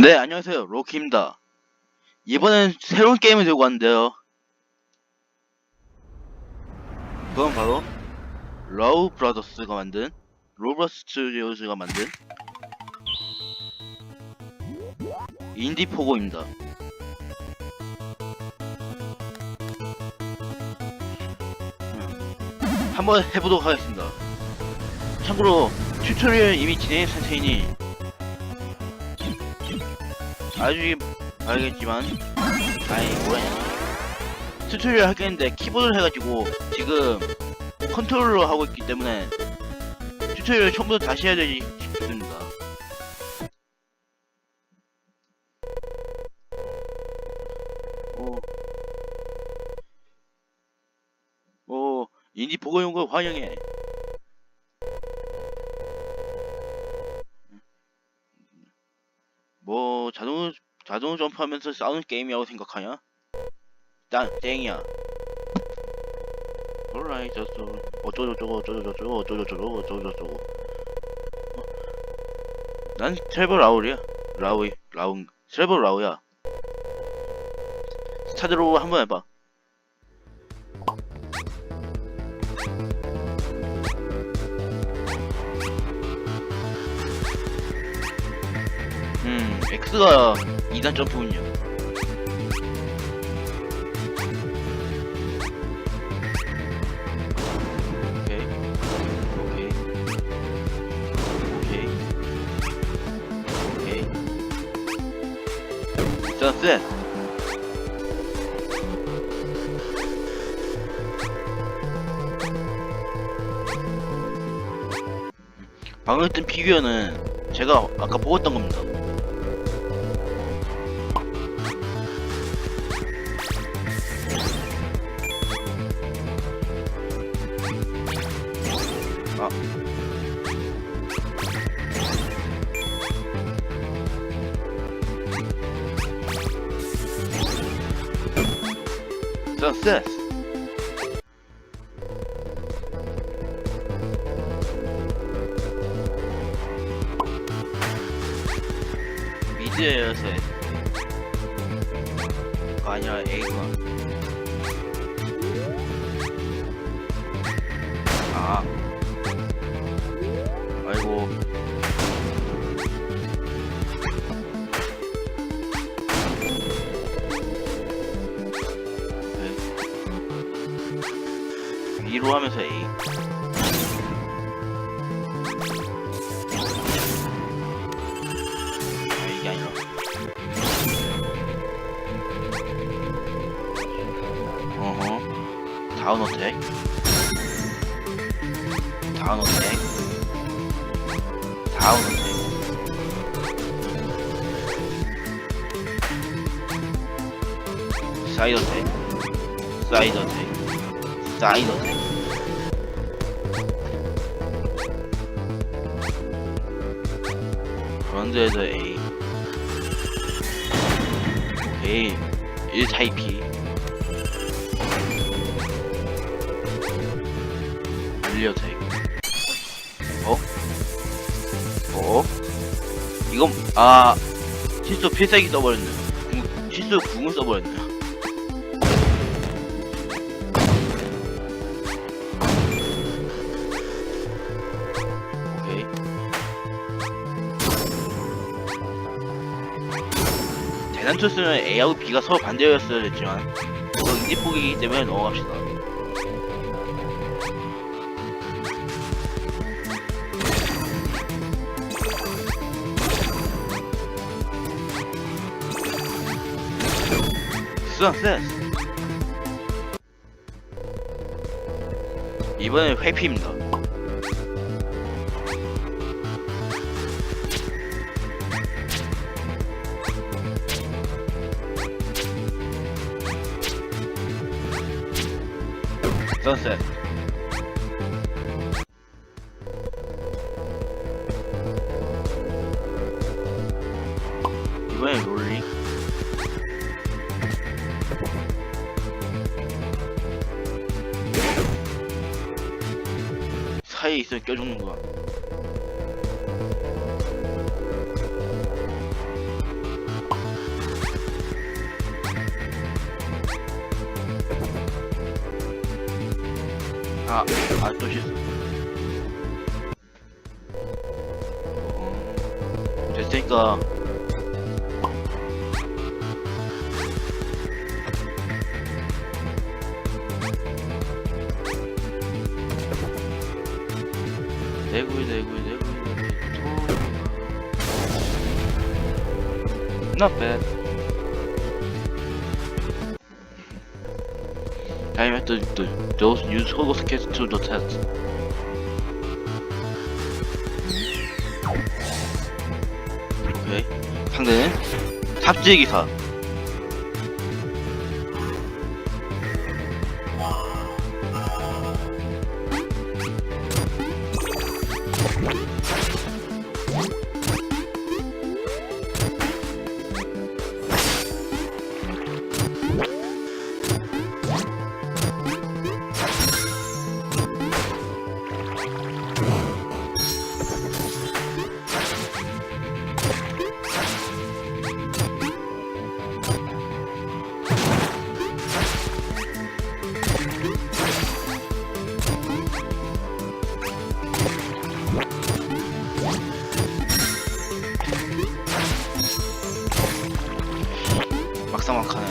네, 안녕하세요. 로키입니다. 이번엔 새로운 게임을 들고 왔는데요. 그건 바로 러우 브라더스가 만든 로버스 스튜디오즈가 만든 인디 포고입니다. 음, 한번 해보도록 하겠습니다. 참고로 튜토리얼 이미 진행한 상태이니 나중에 알겠지만 아이 뭐야 튜토리얼 하겠는데 키보드를 해가지고 지금 컨트롤러 하고 있기 때문에 튜토리얼 처음부터 다시 해야 되지 싶습니다. 오, 오 인디 보고 온 거 환영해 뭐 자동 점프하면서 싸우는 게임이라고 생각하냐? 난 땡이야. 오라이 저저 어쩌고저쩌고 어쩌고저쩌고 어쩌고저쩌고 어쩌고저쩌고. 어? 난 트레버 라울이야. 라우이 라운 트레버 라우야. 스타드로우 한번 해봐. 음, X가 2단 점프군요. 방금 했던 피규어는 제가 아까 보았던 겁니다. 아. Success. 네. 위로 하면서 A. 아, 이게 아니라. 어허. 다운 어택. 다운 어택. 다운 어택. 사이드 어택. 사이드 어택. 사이드 어택. 그런데에서 A. 오케이. 1차 EP. 밀려 돼. 어? 어? 이건 아 실수 필살기 써버렸네. 궁, 실수 궁을 써버렸네. 대난투스는 A하고 B가 서로 반대였어야 됐지만 이건 인디폭이기 때문에 넘어갑시다. 수상셋 이번엔 회피입니다 선셋 이번엔 롤링 사이에 있으면 껴죽는구나 실수. 어, 됐으니까. 내구이, 내구이, 내구이, 내구이, Not bad. To those use holo skills to the test. 오케이. 상대는 삽질기사. 막상막하네.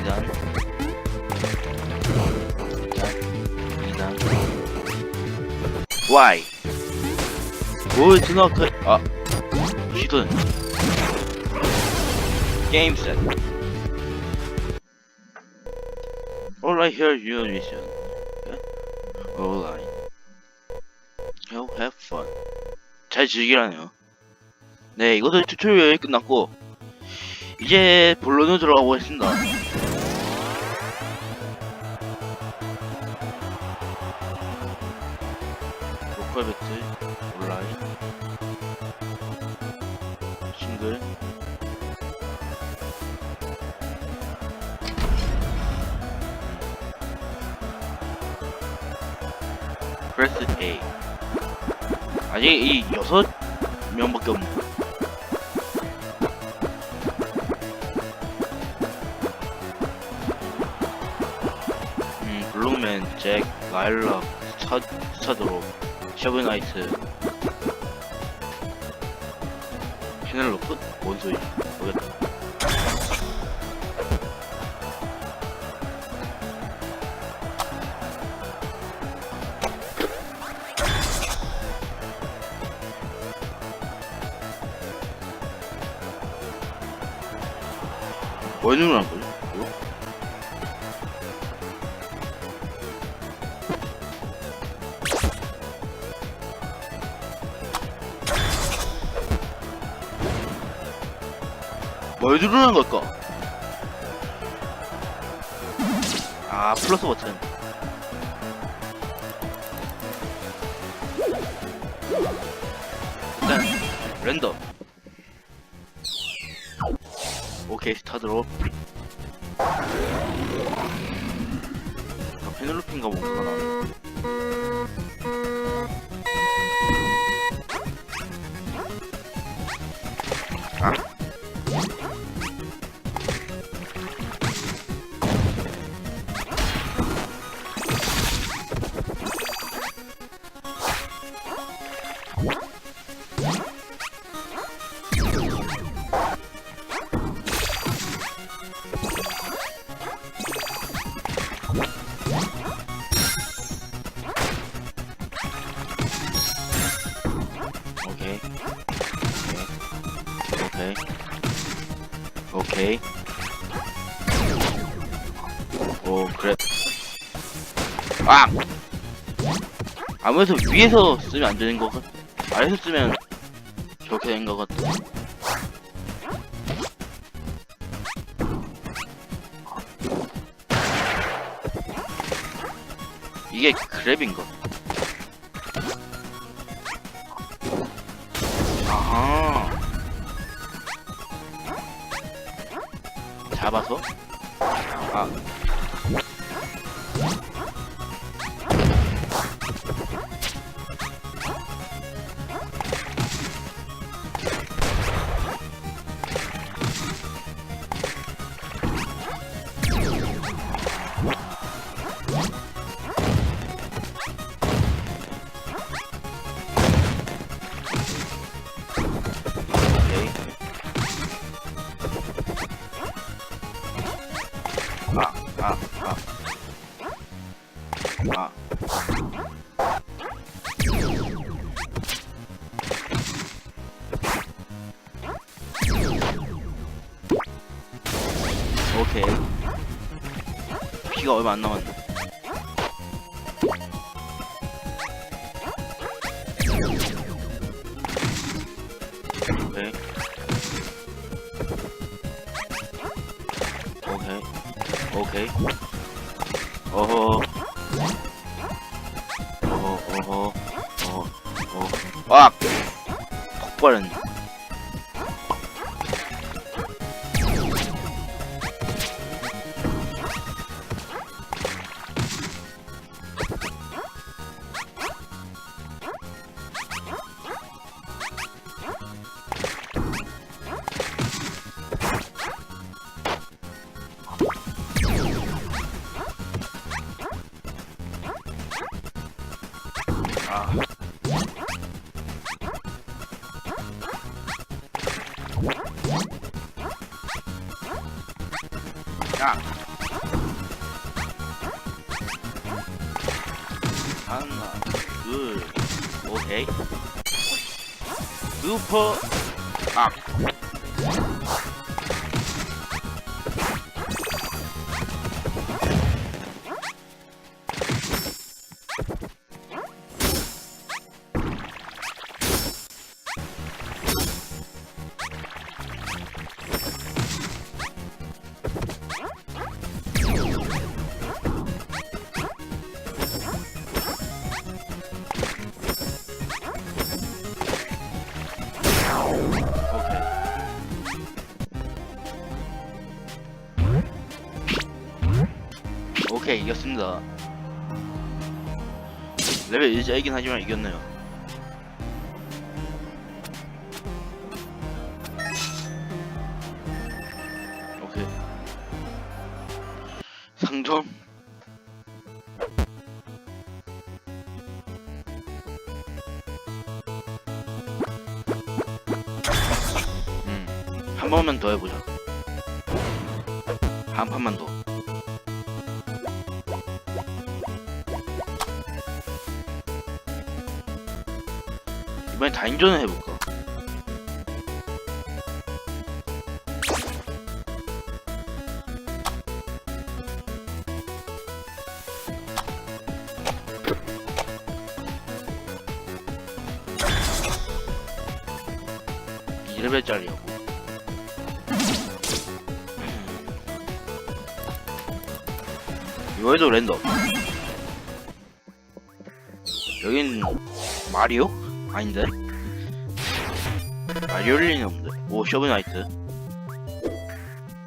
이단. 이단. Y 뭘 드나크 아. 시든 게임 셋 Alright here your mission Alright Go have fun 잘 즐기라네요 네 이것도 튜토리얼이 끝났고 이제 본론으로 들어가 보겠습니다 아직 이 여섯 명밖에 없네 음 블루맨, 잭, 라일락, 스타, 스타드로, 셔브나이트 페넬로프? 뭔 소리? 모르겠다 뭐 누르란 거지? 이거? 뭘 누르는 걸까? 아 플러스 버튼 일단 랜덤 오케이 스타드롭 아, 페넬로핀가 뭔가 나네 아? 오케이. 오 그래. 아! 아무래도 위에서 쓰면 안 되는 것 같... 아래서 쓰면 저렇게 된것 같아. 이게 그랩인가? 잡아서? 아. 얼마 안 남았네. 오케이. 오케이. 오케이. 슈 오케이 이겼습니다. 레벨 1자이긴 하지만 이겼네요. 오케이. 상점. 음, 한 번만 더 해보자. 한 판만 더. 이번엔 다인전을 해볼까? 이레벨짜리하고 이거에도 랜덤 여긴 마리오? 아닌데? 마리오 리는 없는데? 오 쇼브나이트.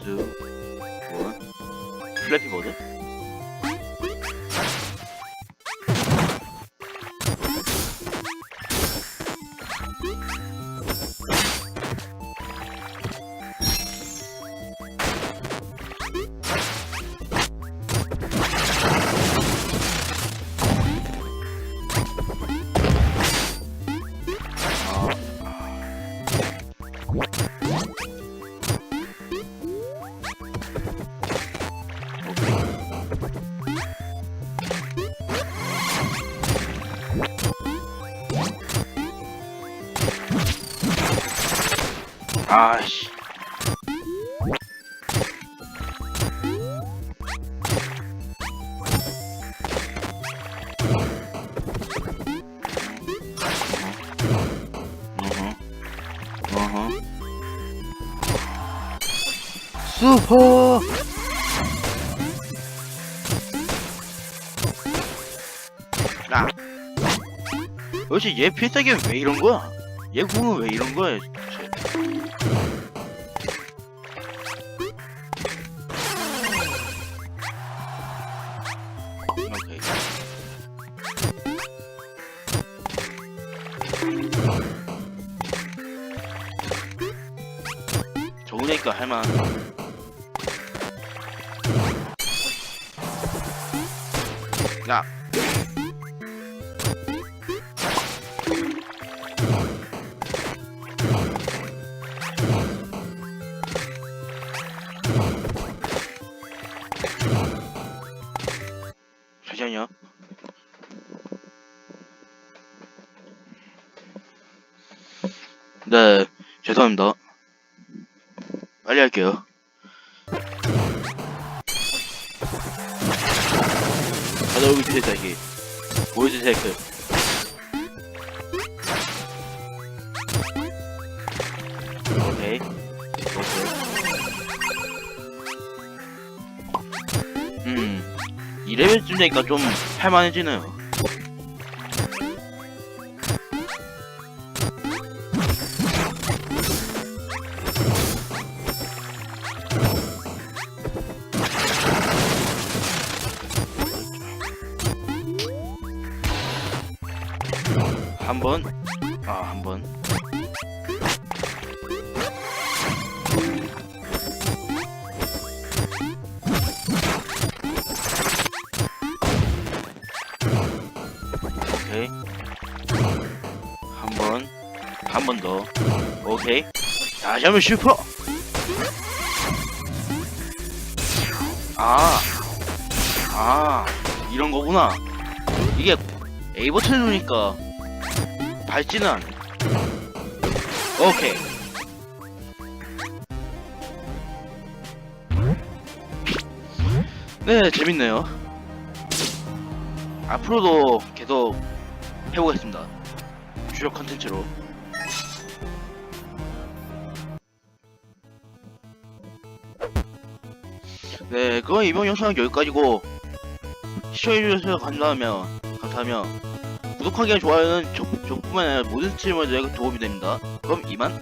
두 원, 플래피 보드 아 슈퍼 나 도대체 얘 필살기는 왜 이런 거야? 얘 궁은 왜 이런 거야? 야. 잠시만요. 네, 죄송합니다. 빨리 할게요. 얼굴 주세요, 다시. 보여주세요, 그. 오케이. 오케이. 음, 2레벨쯤 되니까 좀 할만해지네요. 한 번, 아, 한 번. 오케이. 한 번, 한 번 더. 오케이. 다시 한번 슈퍼! 아, 아, 이런 거구나. 이게 A 버튼 누르니까 밟지는 않네. 오케이. 네, 재밌네요. 앞으로도 계속 해보겠습니다. 주요 컨텐츠로. 네, 그럼 이번 영상은 여기까지고 시청해주셔서 감사하며 감사하며 구독하기와 좋아요는 저, 저뿐만 아니라 모든 스트리머들에게 도움이 됩니다. 그럼 이만